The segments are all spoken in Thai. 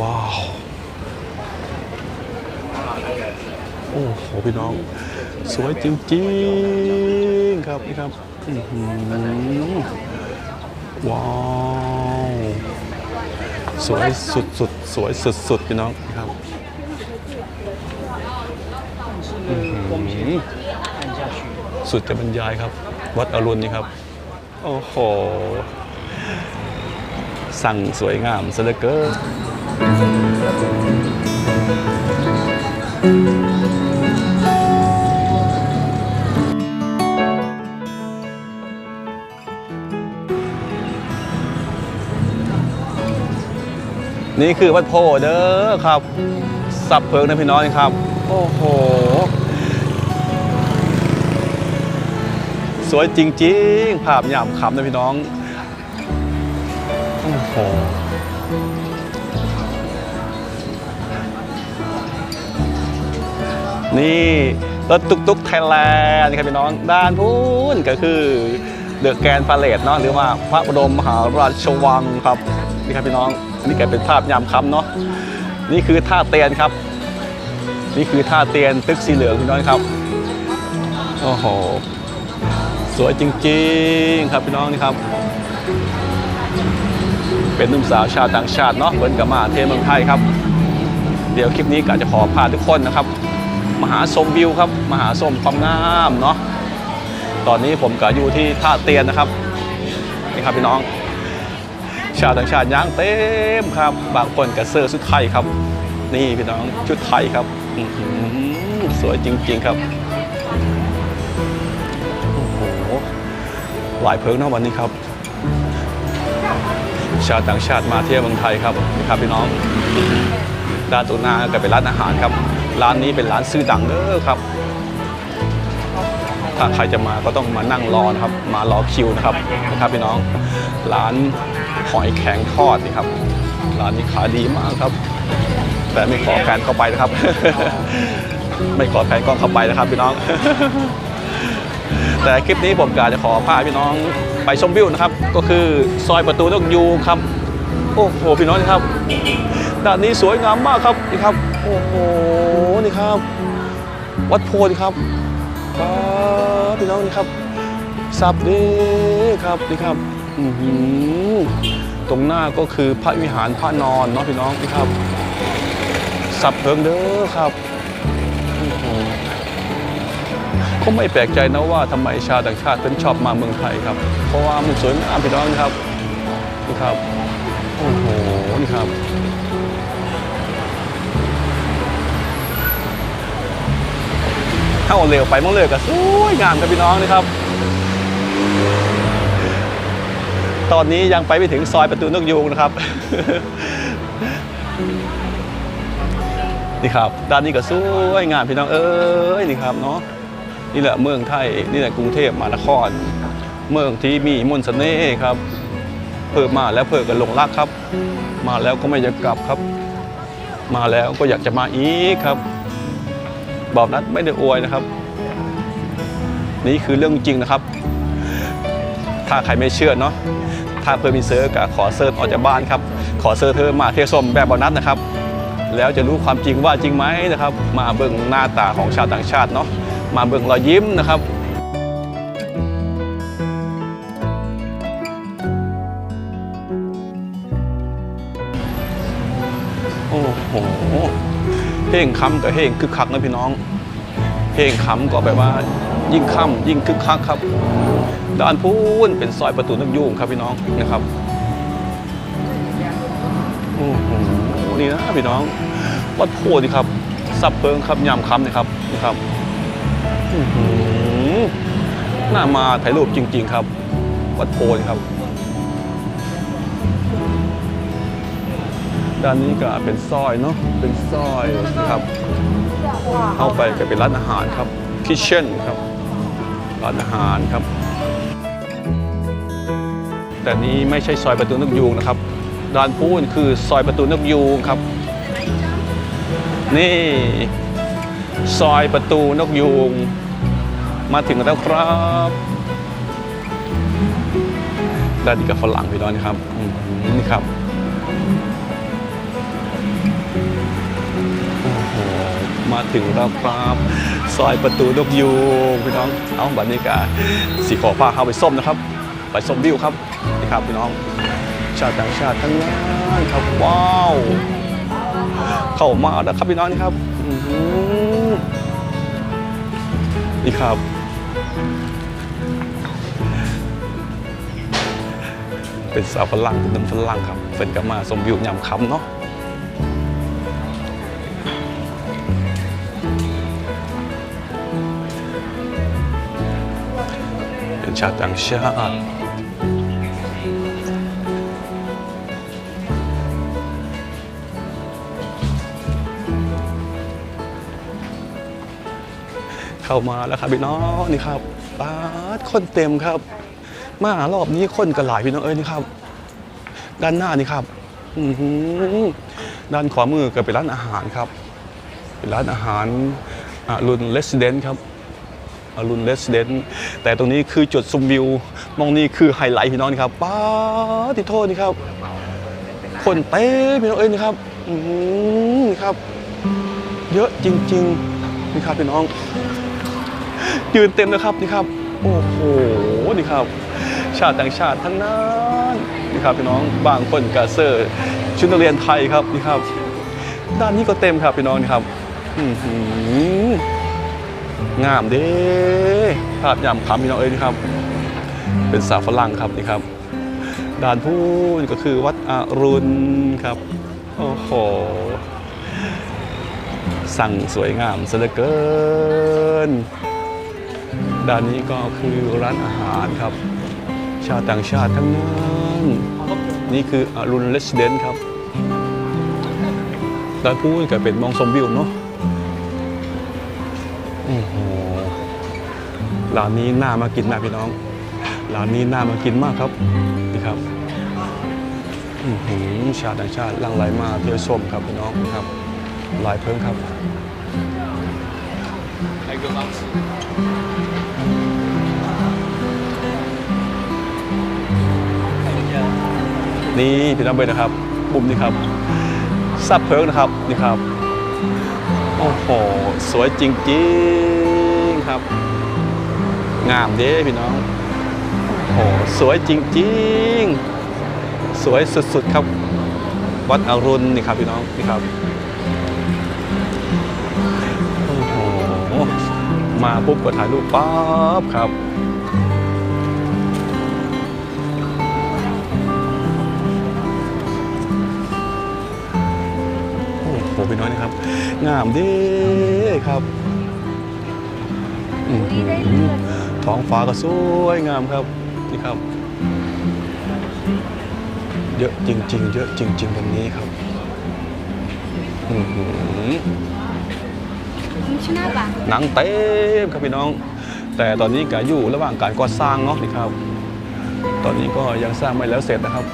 ว้าว โอ้โหพี่น้อง สวยจริงๆครับนี่ครับอื้อหือว้าว สวยสุดๆสวยสุดๆพี่น้องนะครับอื้อหือสุดจะบรรยายครับ วัดอรุณนี่ครับ โอ้โห สั่งสวยงามซะเหลือเกิน นี่คือวัดโพเด้อครับ สับเพิงนะพี่น้องนี่ครับ โอ้โห สวยจริง ๆ ภาพยามขำนะพี่น้อง โอ้โห นี่รถตุกตุกไทยแลนด์ครับพี่น้องด้านพูนก็คือเดอะแกนพาเลตเนาะหรือว่าพระบรมมหาราชวังครับนี่ครับพี่น้องนี่ก็เป็นภาพยามค่ำเนาะนี่คือท่าเตียนครับ นี่คือท่าเตียนตึกสีเหลืองพี่น้องครับโอ้โหสวยจริงๆครับพี่น้องนี่ครับ เป็นนุ่มสาวชาวต่างชาติเนาะเบิ้นกับมาเทเมืองไทยครับ เดี๋ยวคลิปนี้กะจะขอพาทุกคนนะครับ มาหาชมวิวครับมาหาชมความงามเนาะตอนนี้ผมก็อยู่ที่ท่าเตียนนะครับนี่ครับพี่น้อง ชาวต่างชาติย่างเต็มครับ บางคนกับเสื้อชุดไทยครับ นี่พี่น้องชุดไทยครับสวยจริง ๆครับโอ้โหหลายเพิงเนาะวันนี้ครับ ชาวต่างชาติมาเที่ยวเมืองไทยครับนี่ครับพี่น้องด้านตรงหน้าก็เป็นร้านอาหารครับ ร้านนี้เป็นร้านซื้อดังเด้อครับ ถ้าใครจะมาก็ต้องมานั่งรอนะครับ มารอคิวนะครับนะครับพี่น้อง ร้านหอยแข็งทอดนี่ครับ ร้านนี้ขายดีมากครับ แต่ไม่ขอแฟนเข้าไปนะครับ ไม่ขอแฟนกล้องเข้าไปนะครับพี่น้อง แต่คลิปนี้ผมกาจะขอพาพี่น้องไปชมวิวนะครับ ก็คือซอยประตูนกยูงครับ โอ้โหพี่น้องนะครับด้านนี้สวยงามมากครับนี่ครับ โอ้โห นี่ครับ วัดโพธิ์นี่ครับป้าบพี่น้องนี่ครับสับนี่ครับนี่ครับอือตรงหน้าก็คือพระวิหารพระนอนเนาะพี่น้องนี่ครับสับเพิงเด้อครับอื้อหือก็ไม่แปลกใจนะว่าทำไมชาวต่างชาติถึงชอบมาเมืองไทยครับ เพราะว่ามันสวยงามพี่น้องนะครับนี่ครับโอ้โหนี่ครับ เอาเร็วไปมั่งเลยก็สวยงามครับพี่น้องนะครับ ตอนนี้ยังไปไม่ถึงซอยประตูนกยูงนะครับ นี่ครับ ด้านนี้ก็สวยงามพี่น้องเอ้ยนี่ครับเนาะนี่แหละเมืองไทยนี่แหละกรุงเทพมหานคร เมืองที่มีมนต์เสน่ห์ครับ เพิ่มมาแล้วเพิ่มกันหลงรักครับ มาแล้วก็ไม่อยากกลับครับ มาแล้วก็อยากจะมาอีกครับ บอกนัดไม่ได้อวยนะครับ นี่คือเรื่องจริงนะครับ ถ้าใครไม่เชื่อเนาะถ้าเพื่อมีเซิร์ก็ขอเซิร์ออกจากบ้านครับ ขอเซิร์เธอมาเที่ยวชมแบบบอนัดนะครับ แล้วจะรู้ความจริงว่าจริงไหมนะครับ มาเบิ่งหน้าตาของชาวต่างชาติเนาะมาเบิ่งรอยยิ้มนะครับ เพลงค้ำกับเพลงคึกคักนะพี่น้องเพลงค้ำก็แบบว่า ยิ่งค่ำยิ่งคึกคักครับ ด้านพูนเป็นซอยประตูนักยุ่งครับพี่น้องนะครับโอ้โหนี่นะพี่น้อง วัดโพธิครับสับเพิงครับยามคำนะครับนะครับหน่ามาถ่ายรูปจริง ๆ ครับ วัดโพธิครับ ด้านนี้ก็เป็นซอยเนาะเป็นซอยนะครับ เข้าไปก็เป็นร้านอาหารครับคิเช่นครับร้านอาหารครับ แต่นี้ไม่ใช่ซอยประตูนกยูงนะครับด้านพูนคือซอยประตูนกยูงครับ นี่ซอยประตูนกยูง มาถึงแล้วครับด้านนี้กับฝรั่งพี่น้องนะครับนี่ครับ มาถึงแล้วครับซอยประตูนกยูงพี่น้องเอาบัดนี้กาสีขอพาเข้าไปส้มนะครับ ไปส้มวิวครับนี่ครับพี่น้อง ชาติต่างชาติทั้งนั้นครับว้าวเข้ามาแล้วครับพี่น้องนี่ครับนี่ครับเป็นสาวฝรั่งเป็นฝรั่งครับเป็นกับมาสมวิวยามค่ำเนาะ เป็นชาติต่างชาเข้ามาแล้วครับพี่น้องนี่ครับปาดคนเต็มครับ มารอบนี้คนกันหลายพี่น้องเอ้ยนี่ครับ ด้านหน้านี่ครับอืด้านขวามือก็เป็นร้านอาหารครับ เป็นร้านอาหารรุณเลสเดนครับ อรุณเลสเดนแต่ตรงนี้คือจุดชมวิว มองนี่คือไฮไลท์พี่น้องครับป้าติโทษนี่ครับ คนเต้พี่น้องเอ้ยนี่ครับอื้อหือนี่ครับ เยอะจริง ๆ นี่ครับพี่น้อง ยืนเต็มนะครับนี่ครับ โอ้โหนี่ครับ ชาติต่างชาติทั้งนั้นนี่ครับพี่น้องบางคนกาเซอร์ชุดนักเรียนไทยครับนี่ครับ ด้านนี้ก็เต็มครับพี่น้องนี่ครับ อื้อหือ งามเด้ภาพยามคำพี่น้องเอ้ยนี่ครับ เป็นสาวฝรั่งครับนี่ครับด้านพูนก็คือวัดอรุณครับ โอ้โห สั่งสวยงามซะเหลือเกิน ด้านนี้ก็คือร้านอาหารครับ ชาวต่างชาติทั้งนั้น นี่คืออรุณเลสเดนครับ ด้านพูนก็เป็นมองชมวิวเนาะ ร้านนี้น่ามากินมากพี่น้องร้านนี้น่ามากินมากครับนี่ครับหือชาต่างชาติลังไหลมาเที่ยวชมครับพี่น้องครับหลายเพิ่มครับนี่พี่น้องเบนนะครับปุ่มนี่ครับซับเพิร์กนะครับนี่ครับโอ้โหสวยจริงๆครับ งามเด้พี่น้องโอ้โหสวยจริงๆ สวยสุดๆครับ วัดอรุณนี่ครับพี่น้องนี่ครับโอ้โหมาปุ๊บก็ถ่ายรูปปั๊บครับโอ้โหพี่น้อยนะครับ งามด้ครับอื้อหือ ท้องฟ้าก็สวยงามครับนี่ครับ เยอะจริง ๆ เยอะจริงๆวันนี้ครับอื้อหือ Kenapa? หนังเต็มครับพี่น้อง แต่ตอนนี้ก็อยู่ระหว่างการก่อสร้างเนาะนี่ครับ ตอนนี้ก็ยังสร้างไม่แล้วเสร็จนะครับ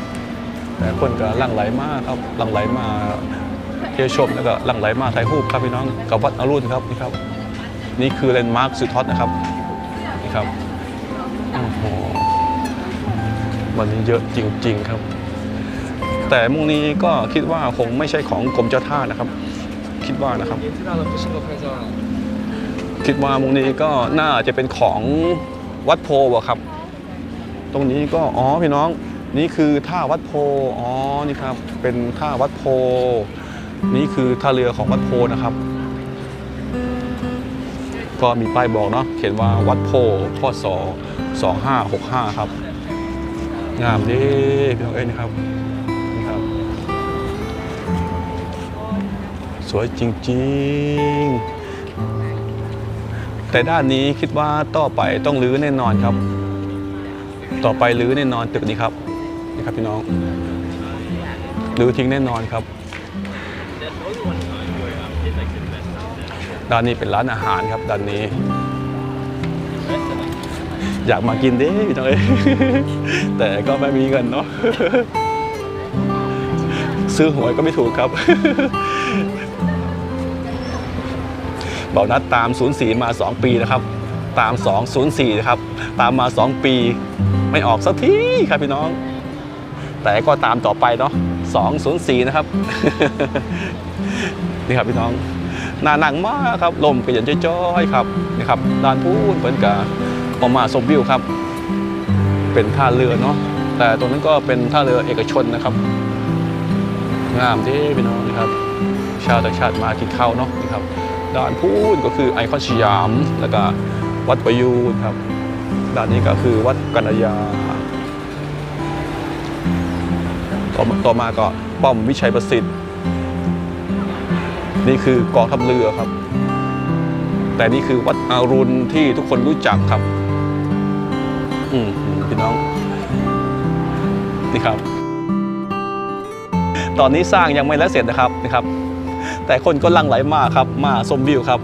แต่คนก็หลั่งไหลมากครับหลั่งไหลมาเที่ยวชมแล้วก็หลั่งไหลมาถ่ายรูปครับพี่น้องกับวัดอรุณครับนี่ครับ นี่คือแลนด์มาร์คสุดท็อตนะครับนี่ ครับโอ้โหวันนี้เยอะจริง ๆ ครับ แต่มุกนี้ก็คิดว่าคงไม่ใช่ของกรมเจ้าท่านะครับ คิดว่านะครับ คิดว่ามุกนี้ก็น่าจะเป็นของวัดโพะครับ ตรงนี้ก็อ๋อพี่น้องนี่คือท่าวัดโพ อ๋อ นี่ครับ เป็นท่าวัดโพ นี่คือท่าเรือของวัดโพนะครับ ก็มีป้ายบอกเนาะเขียนว่าวัดโพพศ2565 ครับ งามดีพี่น้องเอ้ยนะครับนี่ครับ สวยจริงๆ แต่ด้านนี้คิดว่าต่อไปต้องรื้อแน่นอนครับ ต่อไปรื้อแน่นอนตึกนี้ครับนี่ครับพี่น้องรื้อทิ้งแน่นอนครับ ด้านนี้เป็นร้านอาหารครับด้านนี้ อยากมากินด้พี่น้องเอ้ยแต่ก็ไม่มีเงินเนาะซื้อหวยก็ไม่ถูกครับเบานัดตาม 04 มา 2 ปีนะครับ ตาม 204 นะครับ ตามมา 2 ปี ไม่ออกสักทีครับพี่น้อง แต่ก็ตามต่อไปเนาะ204 นะครับ นี่ครับพี่น้อง หนาหนังมากครับลมก็ย็นจ้อยๆครับนี่ครับด้านพูนเพิ่นกะออกมาชมวิวครับ เป็นท่าเรือเนาะแต่ตรงนั้นก็เป็นท่าเรือเอกชนนะครับงามที่พี่น้องนะครับ ชาวต่างชาติมากินข้าวเนาะนะครับด้านพูนก็คือไอคอนสยามแล้วก็วัดประยูนครับด้านนี้ก็คือวัดกัญญาต่อมาต่อมาก็ป้อมวิชัยประสิทธิ์ นี่คือกองทัพเรือครับ แต่นี่คือวัดอารุณที่ทุกคนรู้จักครับ อืมพี่น้อง นี่ครับ ตอนนี้สร้างยังไม่แล้วเสร็จนะครับนะครับ แต่คนก็ลังไหลมากครับ มาชมวิวครับ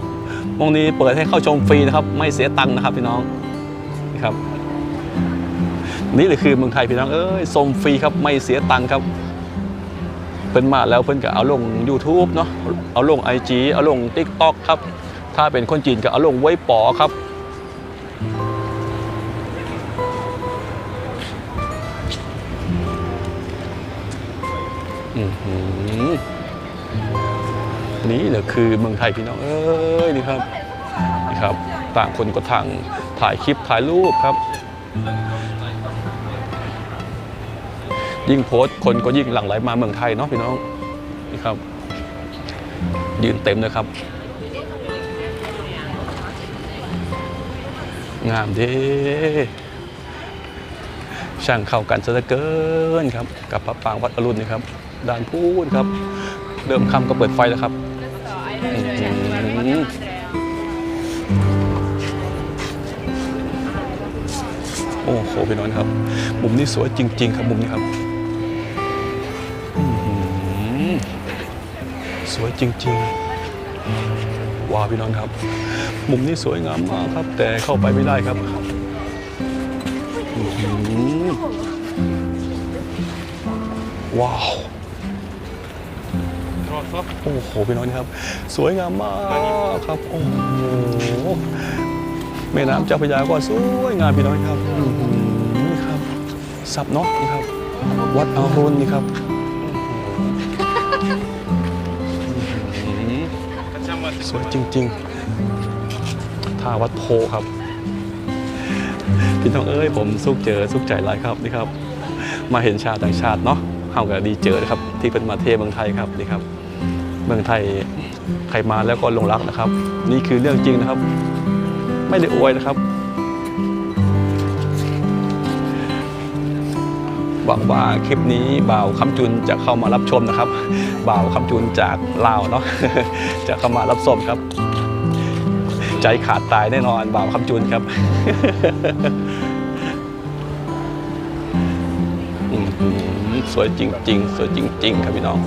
วงนี้เปิดให้เข้าชมฟรีนะครับ ไม่เสียตังค์นะครับ พี่น้องนี่ครับ นี่เลยคือเมืองไทยพี่น้องเอ้ยชมฟรีครับไม่เสียตังค์ครับ พิ่นมาแล้วเพิ่นก็เอาลง YouTube เนาะเอาลง IG เอาลง TikTok ครับ ถ้าเป็นคนจีนก็เอาลงไว้ป๋อครับอื้อหือนี่แหละคือเมืองไทยพี่น้องเอ้ยนี่ครับนี่ครับ ต่างคนก็ทางถ่ายคลิปถ่ายรูปครับ ยิ่งโพสต์คนก็ยิ่งหลั่งไหลมาเมืองไทยเนาะพี่น้องนี่ครับ ยืนเต็มเลยครับ งามเด้ช่างเข้ากันซะเหลือเกินครับ กับพระปางวัดอรุณนี่ครับด่านพูนครับ เริ่มค่ำก็เปิดไฟแล้วครับโอ้โหพี่น้องครับ มุมนี้สวยจริง ๆ ครับมุมนี้ครับ สวยจริง ๆ ว้าวพี่น้องครับ มุมนี้สวยงามมากครับ แต่เข้าไปไม่ได้ครับอื้อหือว้าวโอ้โหพี่น้องครับ สวยงามมากครับโอ้โหแม่น้ำเจ้าพระยาก็สวยงามพี่น้องครับนี่ครับสับเนาะนี่ครับ วัดอารุณนี่ครับ วยจริง ๆ ท่าวัดโพครับ พี่น้องเอ้ยผมสุขเจอสุขใจหลายครับนี่ครับ มาเห็นชาต่างชาติเนาะเข้ากับดีเจอนะครับ ที่เป็นมาเทเมืองไทยครับนี่ครับ เมืองไทยใครมาแล้วก็หลงรักนะครับ นี่คือเรื่องจริงนะครับ ไม่ได้อวยนะครับ หวังว่าคลิปนี้บ่าวคำจุนจะเข้ามารับชมนะครับบ่าวคำจุนจากลาวเนาะจะเข้ามารับชมครับ ใจขาดตายแน่นอนบ่าวคำจุนครับสวยจริง ๆ สวยจริง ๆ ครับพี่น้อง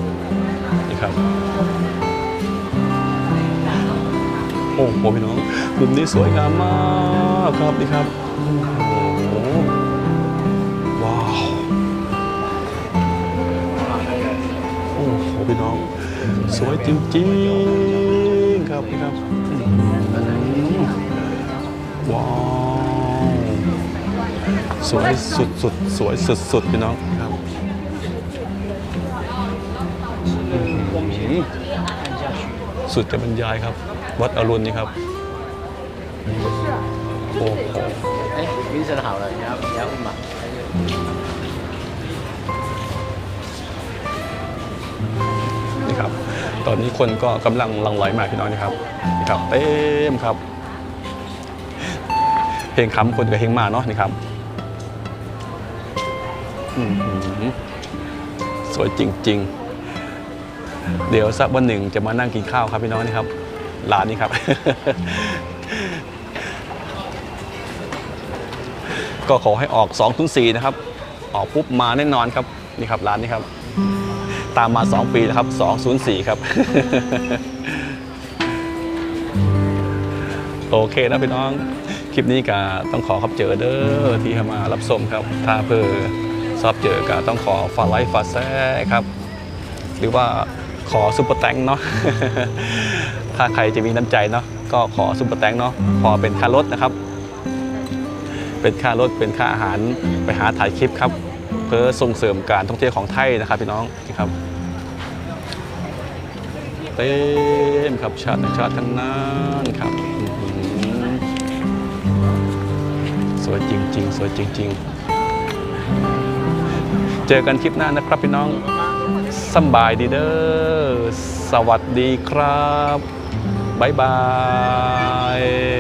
นี่ครับโอ้โหพี่น้องมุมนี้สวยงามมากครับนี่ครับ พี่น้อง สวยจริงๆครับนี่ครับอื้อหือว้าวสวยสุดๆสวยสุดๆพี่น้องครับอื้อหือสุดจะบรรยายครับ วัดอรุณนี่ครับ โอ้โห 哎，Vincent 好了，你要你要问 ครับ ตอนนี้คนก็กำลังลังไหลมาพี่น้องนะครับนี่ครับเต็มครับ เพลงคำคนกับเพลงมาเนาะนี่ครับสวยจริง ๆ เดี๋ยวสักวันหนึ่งจะมานั่งกินข้าวครับพี่น้องนี่ครับร้านนี้ครับ ก็ขอให้ออก2ถึง4นะครับ ออกปุ๊บมาแน่นอนครับ นี่ครับร้านนี้ครับ ตามมา 2 ปีแล้วครับ 204 ครับ โอเคนะพี่น้อง คลิปนี้ก็ต้องขอขอบเจอเด้อที่มารับชมครับ ถ้าเพื่อชอบเจอก็ต้องขอฝากไลค์ฝากแซ่ครับ หรือว่าขอซุปเปอร์แตงเนาะ ถ้าใครจะมีน้ำใจเนาะก็ขอซุปเปอร์แตงเนาะพอเป็นค่ารถนะครับ เป็นค่ารถเป็นค่าอาหารไปหาถ่ายคลิปครับ เพื่อส่งเสริมการท่องเที่ยวของไทยนะครับพี่น้องนะครับ เต็มครับชาติต่างชาติทั้งนั้นครับสวยจริง ๆ สวยจริง ๆ เจอกันคลิปหน้านะครับพี่น้องสบายดีเด้อสวัสดีครับ บ๊ายบาย